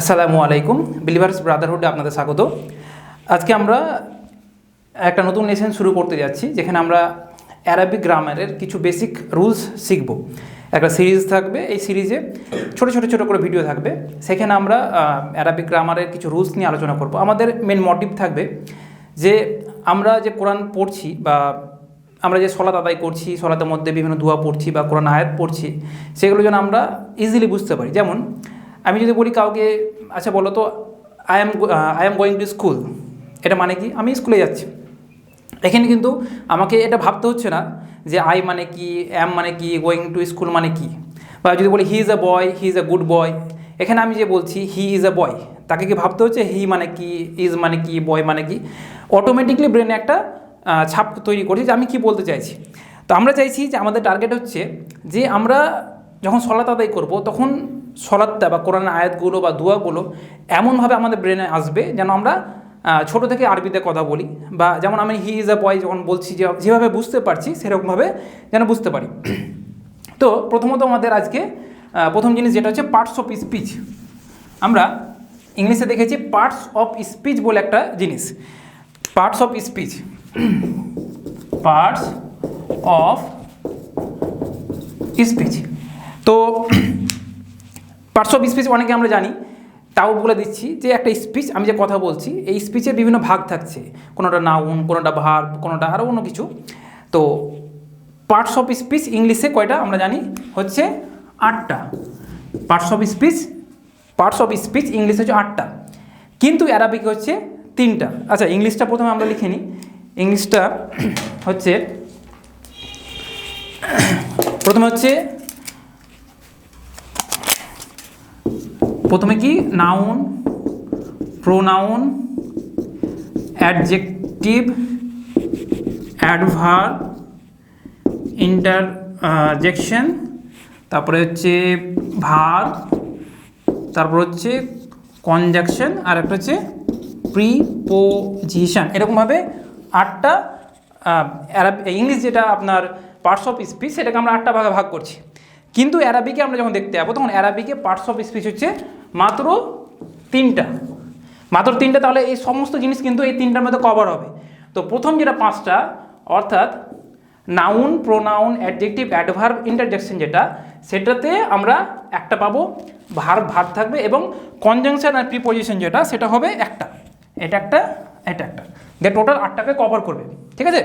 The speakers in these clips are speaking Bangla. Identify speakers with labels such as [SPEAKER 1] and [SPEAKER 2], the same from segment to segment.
[SPEAKER 1] আসসালামু আলাইকুম বিলিভার্স ব্রাদারহুডে আপনাদের স্বাগত। আজকে আমরা একটা নতুন লেসন শুরু করতে যাচ্ছি, যেখানে আমরা অ্যারাবিক গ্রামারের কিছু বেসিক রুলস শিখব। একটা সিরিজ থাকবে, এই সিরিজে ছোট ছোট ছোট করে ভিডিও থাকবে। সেখানে আমরা অ্যারাবিক গ্রামারের কিছু রুলস নিয়ে আলোচনা করব। আমাদের মেন মোটিভ থাকবে যে আমরা যে কোরআন পড়ছি বা আমরা যে সলাত আদায় করছি, সলাতের মধ্যে বিভিন্ন দোয়া পড়ছি বা কোরআন আয়াত পড়ছি, সেগুলো যেন আমরা ইজিলি বুঝতে পারি। যেমন আমি যদি বলি কাউকে আচ্ছা বলো তো I am I am going to school এটা মানে কি? আমি স্কুলে যাচ্ছি। এখানে কিন্তু আমাকে এটা ভাবতে হচ্ছে না যে আই মানে কি এম মানে কি গোয়িং টু স্কুল মানে কি? বা যদি বলি he is a boy he is a good boy এখানে আমি যে বলছি হি ইজ এ বয় তাকে কি ভাবতে হচ্ছে? হি মানে কি ইজ মানে কি বয় মানে কি? অটোমেটিকলি ব্রেনে একটা ছাপ তৈরি করছি যে আমি কি বলতে চাইছি? তো আমরা চাইছি যে আমাদের টার্গেট হচ্ছে যে আমরা যখন সলাত আদায় করব, তখন সলাতটা বা কোরআন আয়াতগুলো বা দোয়াগুলো এমনভাবে আমাদের ব্রেনে আসবে যেন আমরা ছোট থেকে আরবিতে কথা বলি বা যেমন আমি হি ইজ আ বয় যখন বলছি, যে যেভাবে বুঝতে পারছি সেরকমভাবে যেন বুঝতে পারি। তো প্রথমত আমাদের আজকে প্রথম জিনিস যেটা হচ্ছে পার্টস অফ স্পিচ আমরা ইংলিশে দেখেছি পার্টস অফ স্পিচ বলে একটা জিনিস। Parts of speech parts of speech তো পার্টস অফ স্পিচ অনেকে আমরা জানি, তাও বলে দিচ্ছি যে একটা স্পিচ আমি যে কথা বলছি, এই স্পিচের বিভিন্ন ভাগ থাকছে। কোনোটা নাউন কোনোটা ভার কোনোটা আরও অন্য কিছু। তো পার্টস অফ স্পিচ ইংলিশে কয়টা? আমরা জানি হচ্ছে আটটা। Parts of speech parts of speech English হচ্ছে আটটা। কিন্তু অ্যারাবিক হচ্ছে তিনটা। আচ্ছা ইংলিশটা প্রথমে আমরা লিখে নিই। ইংলিশটা হচ্ছে, প্রথমে হচ্ছে প্রথমে কি? Noun pronoun adjective adverb interjection তারপরে হচ্ছে ভার তারপর হচ্ছে কনজাকশন আর একটা হচ্ছে প্রিপোজিশন এরকমভাবে আটটা অ্যারাব ইংলিশ যেটা আপনার পার্টস অফ স্পিচ সেটাকে আমরা আটটা ভাগে ভাগ করছি। কিন্তু অ্যারাবিকে আমরা যখন দেখতে যাব, তখন অ্যারাবিকে পার্টস অফ স্পিচ হচ্ছে মাত্র তিনটা। মাত্র তিনটা, তাহলে এই সমস্ত জিনিস কিন্তু এই তিনটার মধ্যে কভার হবে। তো প্রথম যেটা পাঁচটা, অর্থাৎ noun pronoun adjective adverb interjection যেটা, সেটাতে আমরা একটা পাবো ভার ভার থাকবে এবং কনজাংশন আর প্রিপোজিশন যেটা, সেটা হবে একটা। এটা একটা এটা একটা। দিয়ে টোটাল আটটাকে কভার করবে। ঠিক আছে?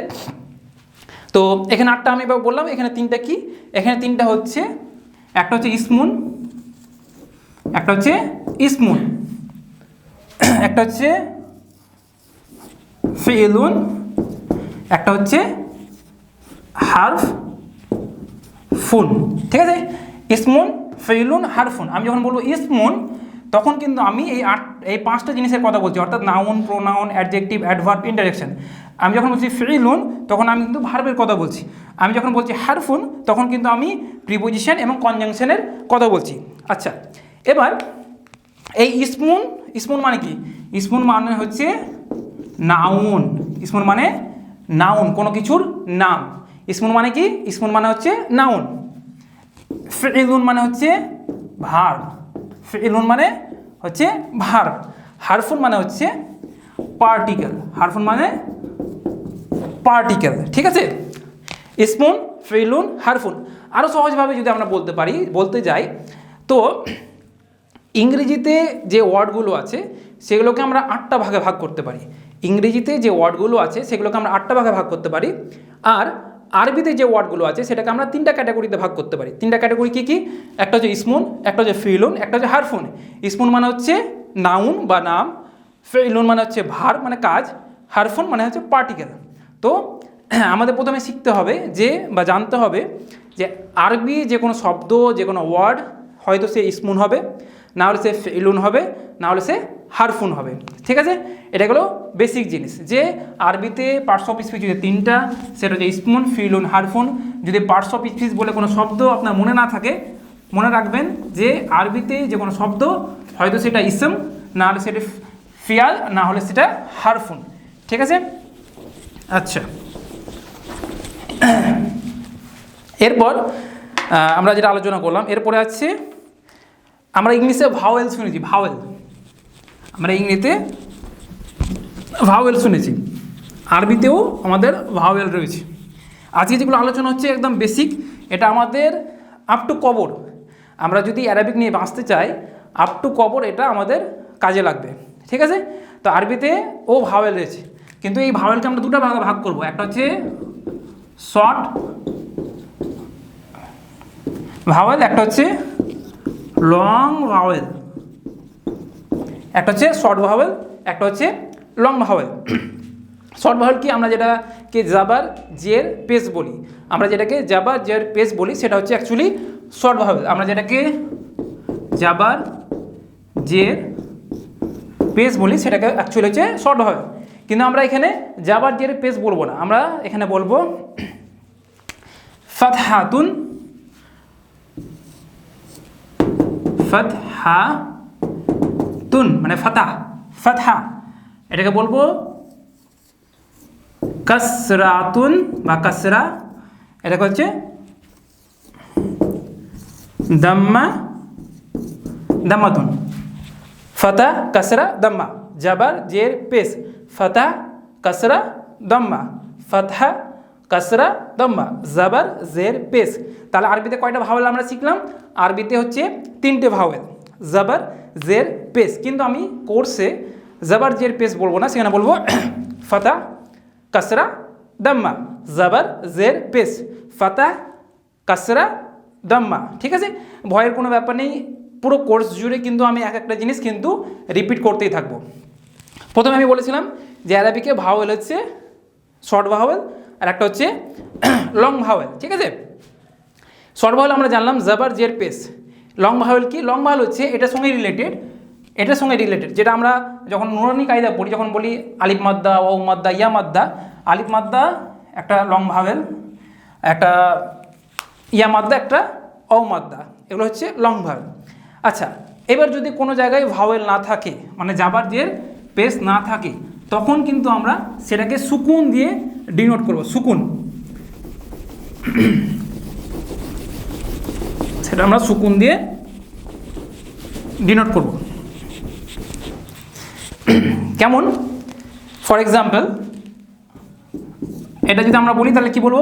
[SPEAKER 1] তো এখানে আটটা আমি এবার বললাম, এখানে তিনটা কি? এখানে তিনটা হচ্ছে, একটা হচ্ছে ইসমুন, একটা হচ্ছে ইসমুন, একটা হচ্ছে ফেলুন, একটা হচ্ছে হার্ফ ফুন, ঠিক আছে? ইসমুন, ফেলুন হারফুন আমি যখন বলব ইসমুন তখন কিন্তু আমি এই আট, এই পাঁচটা জিনিসের কথা বলছি, অর্থাৎ noun pronoun adjective adverb interaction আমি যখন বলছি ফেলুন তখন আমি কিন্তু ভার্বের কথা বলছি। আমি যখন বলছি হারফুন তখন কিন্তু আমি প্রিপোজিশন এবং কনজাংশনের কথা বলছি। আচ্ছা এবার এই ইসমুন ইসমুন মানে কি? ইসমুন মানে হচ্ছে নাউন ইসমুন মানে নাউন কোনো কিছুর নাম। ইসমুন মানে কি? ইসমুন মানে হচ্ছে নাউন ফেলুন মানে হচ্ছে ভার ফেলুন মানে হচ্ছে ভার। হারফুন মানে হচ্ছে পার্টিকেল হারফুন মানে পার্টিকেল ঠিক আছে? স্পুন ফেলুন হারফুন আরও সহজভাবে যদি আমরা বলতে পারি, বলতে যাই, তো ইংরেজিতে যে ওয়ার্ডগুলো আছে, সেগুলোকে আমরা আটটা ভাগে ভাগ করতে পারি। ইংরেজিতে যে ওয়ার্ডগুলো আছে, সেগুলোকে আমরা আটটা ভাগে ভাগ করতে পারি। আর আরবিতে যে ওয়ার্ডগুলো আছে, সেটাকে আমরা তিনটা ক্যাটাগরিতে ভাগ করতে পারি। তিনটা ক্যাটাগরি কী কী? একটা হচ্ছে ইসমুন একটা হচ্ছে ফিলুন একটা হচ্ছে হারফুন ইসমুন মানে হচ্ছে নাউন বা নাম ফেলুন মানে হচ্ছে ভার মানে কাজ হারফুন মানে হচ্ছে পার্টিকেল তো, আমাদের প্রথমে শিখতে হবে যে, বা জানতে হবে যে আরবি যে কোনো শব্দ, যে কোনো ওয়ার্ড হয়তো সে ইসমুন হবে। না হলে সে ফেলুন হবে, না হলে সে হারফুন হবে। ঠিক আছে? এটা হলো বেসিক জিনিস। যে আরবিতে পার্টস অফ স্পিচ যদি তিনটা, সেটা হচ্ছে ইসমুন ফিলুন হারফুন যদি পার্টস অফ স্পিচ বলে কোনো শব্দ আপনার মনে না থাকে, মনে রাখবেন যে আরবিতে যে কোনো শব্দ, হয়তো সেটা ইসম, না হলে সেটা ফিয়াল, না হলে সেটা হারফুন। ঠিক আছে? আচ্ছা। এরপর আমরা যেটা আলোচনা করলাম, এরপরে আছে আমরা ইংলিশে ভাওয়েল শুনেছি, ভাওয়েল। আমরা ইংরেজিতে ভাওয়েল শুনেছি। আরবিতেও আমাদের ভাওয়েল রয়েছে। আজকে যেগুলো আলোচনা হচ্ছে একদম বেসিক এটা আমাদের আপ টু কবর। আমরা যদি অ্যারাবিক নিয়ে বাঁচতে চাই আপ টু কবর এটা আমাদের কাজে লাগবে। ঠিক আছে? তো আরবিতে ও ভাওয়েল রয়েছে। কিন্তু এই ভাওয়েলকে আমরা দুটো ভাগে ভাগ করব। একটা হচ্ছে শর্ট ভাওয়েল, একটা হচ্ছে লং ভাওয়েল একটা হচ্ছে শর্ট ভাওয়েল একটা হচ্ছে লং ভাওয়েল শর্ট ভাওয়েল কি? আমরা যেটাকে জাবার জের পেস বলি। আমরা যেটাকে জাবার জের পেস বলি, সেটা হচ্ছে অ্যাকচুয়ালি শর্ট ভাওয়েল আমরা যেটাকে জাবার জের পেস বলি, সেটাকে অ্যাকচুয়ালি হচ্ছে শর্ট ভাওয়েল কিন্তু আমরা এখানে জাবার জের পেস বলব না। আমরা এখানে বলব, ফাতহাতুন ফাতহা তুন মানে ফাতাহ, ফাতহা। এটাকে বলব কাসরাতুন বা কাসরা। এটাকে হচ্ছে দাম্মা, দাম্মাতুন। ফাতা কাসরা, দাম্মা। জাবার, জের পেস ফাতা কাসরা, দাম্মা। ফাতহা কাসরা, দম্মা, জাবার, জের, পেস। তাহলে আরবিতে কয়টা ভাওয়েল আমরা শিখলাম? আরবিতে হচ্ছে তিনটে ভাওয়েল জাবার, জের, পেস। কিন্তু আমি কোর্সে জাবার, জের, পেস বলব না, সেখানে বলব ফাতা, কাসরা, দম্মা, জাবার, জের, পেস। ফাতা, কাসরা, দম্মা, ঠিক আছে? ভয়ের কোনো ব্যাপার নেই, পুরো কোর্স জুড়ে কিন্তু আমি এক একটা জিনিস কিন্তু রিপিট করতেই থাকব। প্রথমে আমি বলেছিলাম যে অ্যারাবিকে ভাওয়েল হচ্ছে শর্ট ভাওয়েল আর একটা হচ্ছে লং ভাওয়েল, ঠিক আছে? শর্ট ভাওয়েল আমরা জানলাম জাবার জের পেস। লং ভাওয়েল কি? লং ভাওয়েল হচ্ছে এটার সঙ্গে রিলেটেড এটার সঙ্গে রিলেটেড যেটা আমরা যখন নুরানি কায়দা পড়ি, যখন বলি আলিফ মাদ্দা ও মাদ্দা, ইয়া মাদ্দা, আলিফ মাদ্দা, একটা লং ভাওয়েল, একটা ইয়া মাদ্দা, একটা ও মাদ্দা, এগুলো হচ্ছে লং ভাওয়েল। আচ্ছা এবার যদি কোনো জায়গায় ভাওয়েল না থাকে মানে জাবার জের পেস না থাকে, তখন কিন্তু আমরা সেটাকে সুকুন দিয়ে ডিনোট করব সুকুন সেটা আমরা সুকুন দিয়ে ডিনোট করব। কেমন? ফর এক্সাম্পল এটা যদি আমরা বলি, তাহলে কি বলব?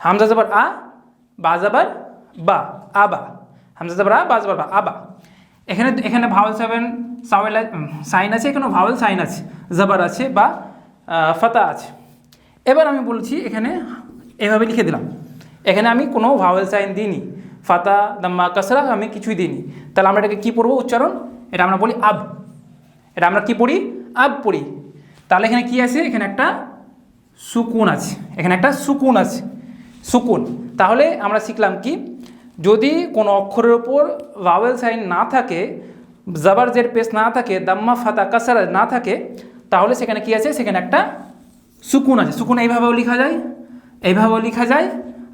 [SPEAKER 1] হামজা যাবার আ, বা যাবার বা আবা হামজা যাবার আ, বা যাবার বা আবা এখানে এখানে ভাওয়েল সেভেন সাওয়েল সাইন আছে এখানে ভাওয়েল সাইন আছে। জাবার আছে বা ফাতা আছে। এবার আমি বলছি এখানে এভাবে লিখে দিলাম। এখানে আমি কোনো ভাওয়েল সাইন দিইনি। ফাতা, দাম্মা, কাসরা আমি কিছুই দিইনি। তাহলে আমরা এটাকে কী পড়ব উচ্চারণ? এটা আমরা বলি আব। এটা আমরা কি পড়ি? আব পড়ি। তাহলে এখানে কি আছে? এখানে একটা সুকুন আছে। এখানে একটা সুকুন আছে। সুকুন। তাহলে আমরা শিখলাম কি? যদি কোনো অক্ষরের ওপর ভাওয়েল সাইন না থাকে, জাবার জের পেস না থাকে, দাম্মা, ফাতা, কাসারা না থাকে, তাহলে সেখানে কি আছে? সেখানে একটা সুকুন আছে। সুকুন এইভাবেও লেখা যায়, এইভাবেও লেখা যায়,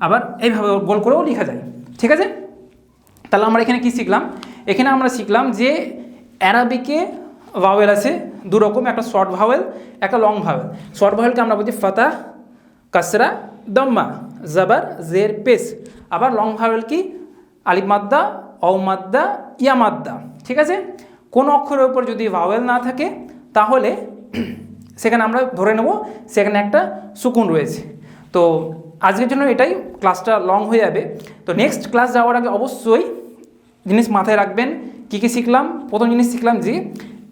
[SPEAKER 1] আবার এইভাবে গোল করেও লেখা যায়। ঠিক আছে? তাহলে আমরা এখানে কি শিখলাম? এখানে আমরা শিখলাম যে অ্যারাবিকে ভাওয়েল আছে দু রকম একটা শর্ট ভাওয়েল একটা লং ভাওয়েল শর্ট ভাওয়েলকে আমরা বলছি ফাতা, কাসরা, দম্মা, জাবার, জের, পেস। আবার লং ভাওয়েল কি? আলিফ মাদ্দা অ মাদ্দা, ইয়া মাদ্দা। ঠিক আছে? কোন অক্ষরের উপর যদি ভাওয়েল না থাকে, তাহলে সেখানে আমরা ধরে নেব সেখানে একটা সুকুন রয়েছে। তো আজকের জন্য এটাই ক্লাসটা লং হয়ে যাবে। তো নেক্সট ক্লাস যাওয়ার আগে অবশ্যই জিনিস মাথায় রাখবেন, কী কী শিখলাম? প্রথম জিনিস শিখলাম যে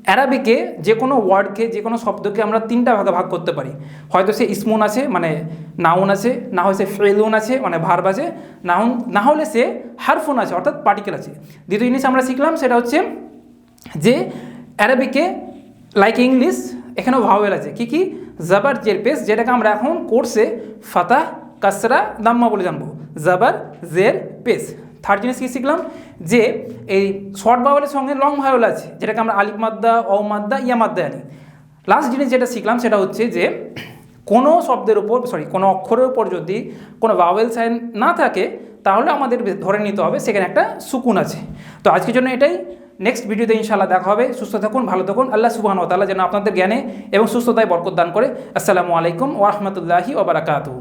[SPEAKER 1] অ্যারাবিকে যে কোনো ওয়ার্ডকে, যে কোনো শব্দকে আমরা তিনটা ভাগে ভাগ করতে পারি। হয়তো সে ইসমুন আছে মানে নাউন আছে, না হয় সে ফেলুন আছে মানে ভার্ব আছে নাউন না হলে সে হারফোন আছে, অর্থাৎ পার্টিকেল আছে। দ্বিতীয় জিনিস আমরা শিখলাম, সেটা হচ্ছে যে অ্যারাবিকে লাইক ইংলিশ এখানেও ভাওয়েল আছে কি কি? জাবার জের পেস যেটাকে আমরা এখন কোর্সে ফাতা কাসরা, দাম্মা বলে জানব। জাবার জের পেস থার্ড জিনিস কী শিখলাম? যে এই শর্ট ভাওয়েলের সঙ্গে লং ভাওয়েল আছে, যেটাকে আমরা আলিফ মাদ্দা, অ মাদ্দা, ইয়া মাদ্দা আনি। লাস্ট জিনিস যেটা শিখলাম সেটা হচ্ছে যে কোনো শব্দের উপর সরি কোনো অক্ষরের উপর যদি কোনো ভাওয়েল সাইন না থাকে, তাহলে আমাদের ধরে নিতে হবে সেখানে একটা সুকুন আছে। তো আজকের জন্য এটাই। নেক্সট ভিডিওতে ইনশাআল্লাহ দেখা হবে। সুস্থ থাকুন, ভালো থাকুন। আল্লাহ সুবাহন তালা যেন আপনাদের জ্ঞানে এবং সুস্থতায় বরকত দান করে। আসসালামু আলাইকুম ওরহমতুল্লাহি ওবরাকাতু